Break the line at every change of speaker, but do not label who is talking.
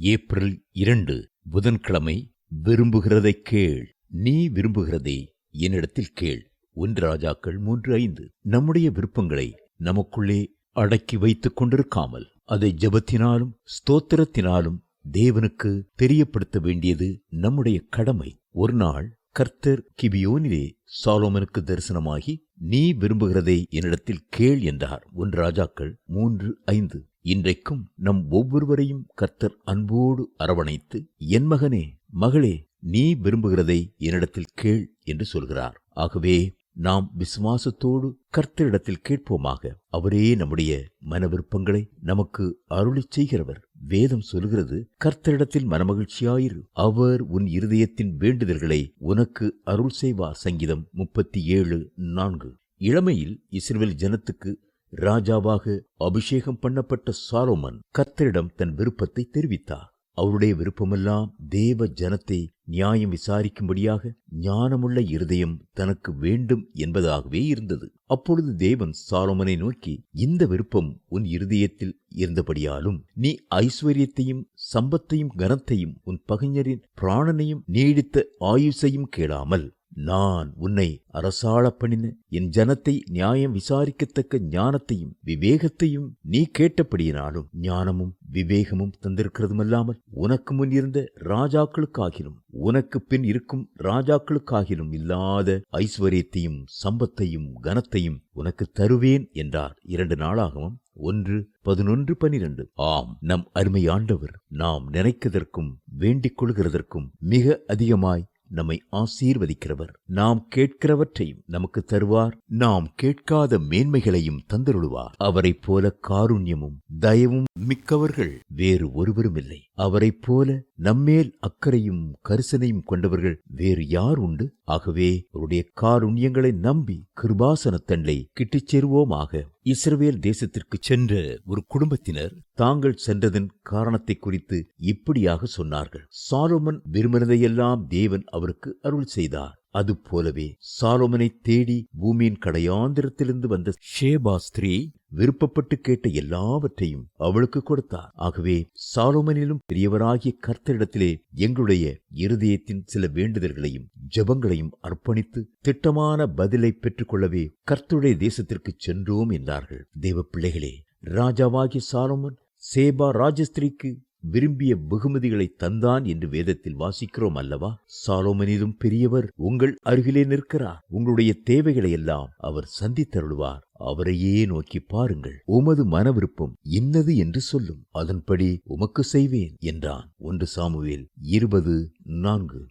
April இரண்டு புதன்கிழமை விரும்புகிறதை கேள். நீ விரும்புகிறதை என்னிடத்தில் கேள். ஒன்று ராஜாக்கள் மூன்று ஐந்து. நம்முடைய விருப்பங்களை நமக்குள்ளே அடக்கி வைத்துக் கொண்டிருக்காமல் அதை ஜெபத்தினாலும் ஸ்தோத்திரத்தினாலும் தேவனுக்கு தெரியப்படுத்த வேண்டியது நம்முடைய கடமை. ஒரு நாள் கர்த்தர் கிபியோனிலே சாலோமனுக்கு தரிசனமாகி நீ விரும்புகிறதை என்னிடத்தில் கேள் என்றார். ஒன்று ராஜாக்கள் மூன்று ஐந்து. இன்றைக்கும் நம் ஒவ்வொருவரையும் கர்த்தர் அன்போடு அரவணைத்து என் மகனே மகளே நீ விரும்புகிறதை என்னிடத்தில் கேள் என்று சொல்கிறார். ஆகவே நாம் விசுவாசத்தோடு கர்த்தரிடத்தில் கேட்போமாக. அவரே நம்முடைய மன விருப்பங்களை நமக்கு அருளிச் செய்கிறவர். வேதம் சொல்கிறது கர்த்தரிடத்தில் மனமகிழ்ச்சியாயிரு. அவர் உன் இருதயத்தின் வேண்டுதல்களை உனக்கு அருள் செய்வார் சங்கீதம் முப்பத்தி ஏழு நான்கு. இளமையில் இஸ்ரேல் ஜனத்துக்கு ராஜாவாக அபிஷேகம் பண்ணப்பட்ட சாலோமன் கத்தரிடம் தன் விருப்பத்தை தெரிவித்தார். அவருடைய விருப்பமெல்லாம் தேவ ஜனத்தை நியாயம் விசாரிக்கும்படியாக ஞானமுள்ள இருதயம் தனக்கு வேண்டும் என்பதாகவே இருந்தது. அப்பொழுது தேவன் சாலோமனை நோக்கி இந்த விருப்பம் உன் இருதயத்தில் இருந்தபடியாலும் நீ ஐஸ்வர்யத்தையும் சம்பத்தையும் கனத்தையும் உன் பகைஞரின் பிராணனையும் நீடித்த ஆயுசையும் கேளாமல் நான் உன்னை அரசாள பண்ணின என் ஜனத்தை நியாயம் விசாரிக்கத்தக்க ஞானத்தையும் விவேகத்தையும் நீ கேட்டபடியினாலும் ஞானமும் விவேகமும் தந்திருக்கிறதுமல்லாமல் உனக்கு முன் இருந்த ராஜாக்களுக்காகிலும் உனக்கு பின் இருக்கும் ராஜாக்களுக்காகிலும் இல்லாத ஐஸ்வர்யத்தையும் சம்பத்தையும் கனத்தையும் உனக்கு தருவேன் என்றார். இரண்டு நாளாகவும் ஒன்று பதினொன்று பனிரெண்டு ஆம் நம் அருமையாண்டவர் நாம் நினைக்கதற்கும் வேண்டிக் கொள்கிறதற்கும் மிக அதிகமாய் நம்மை ஆசீர்வதிக்கிறவர். நாம் கேட்கிறவற்றையும் நமக்கு தருவார். நாம் கேட்காத மேன்மைகளையும் தந்தருளுவார். அவரைப் போல காருண்யமும் தயவும் மிக்கவர்கள் வேறு ஒருவரும் இல்லை அவரைப் போல நம்மேல் அக்கறையும் கரிசனையும் கொண்டவர்கள் வேறு யார் உண்டு? ஆகவே அவருடைய காருண்யங்களை நம்பி கிருபாசனத்தண்டை கிட்டிச் சேருவோமாக. இஸ்ரவேல் தேசத்திற்கு சென்ற ஒரு குடும்பத்தினர் தாங்கள் சென்றதன் காரணத்தை குறித்து இப்படியாக சொன்னார்கள். சாலோமன் விரும்பினதையெல்லாம் தேவன் அவருக்கு அருள் செய்தார். அது போலவே சாலோமனை தேடி பூமியின் கடையாந்திரத்திலிருந்து வந்த ஷேபா ஸ்திரீ விருப்பப்பட்டு கேட்ட எல்லாவற்றையும் அவளுக்கு கொடுத்தார். ஆகவே சாலோமனிலும் பெரியவராகிய கர்த்தரிடத்திலே எங்களுடைய இருதயத்தின் சில வேண்டுதல்களையும் ஜெபங்களையும் அர்ப்பணித்து திட்டமான பதிலை பெற்றுக்கொள்ளவே கர்த்தருடைய தேசத்திற்கு சென்றோம் என்றார்கள். தேவ பிள்ளைகளே ராஜாவாகிய சாலோமன் சேபா ராஜஸ்திரிக்கு விரும்பிய வெகுமதிகளை தந்தான் என்று வேதத்தில் வாசிக்கிறோம் அல்லவா? சாலோமனிலும் பெரியவர் உங்கள் அருகிலே நிற்கிறார். உங்களுடைய தேவைகளை எல்லாம் அவர் சந்தித்தருள்வார். அவரையே நோக்கி பாருங்கள். உமது மன விருப்பம் இன்னது என்று சொல்லும். அதன்படி உமக்கு செய்வேன் என்றான். ஒன்று சாமுவேல் இருபது நான்கு.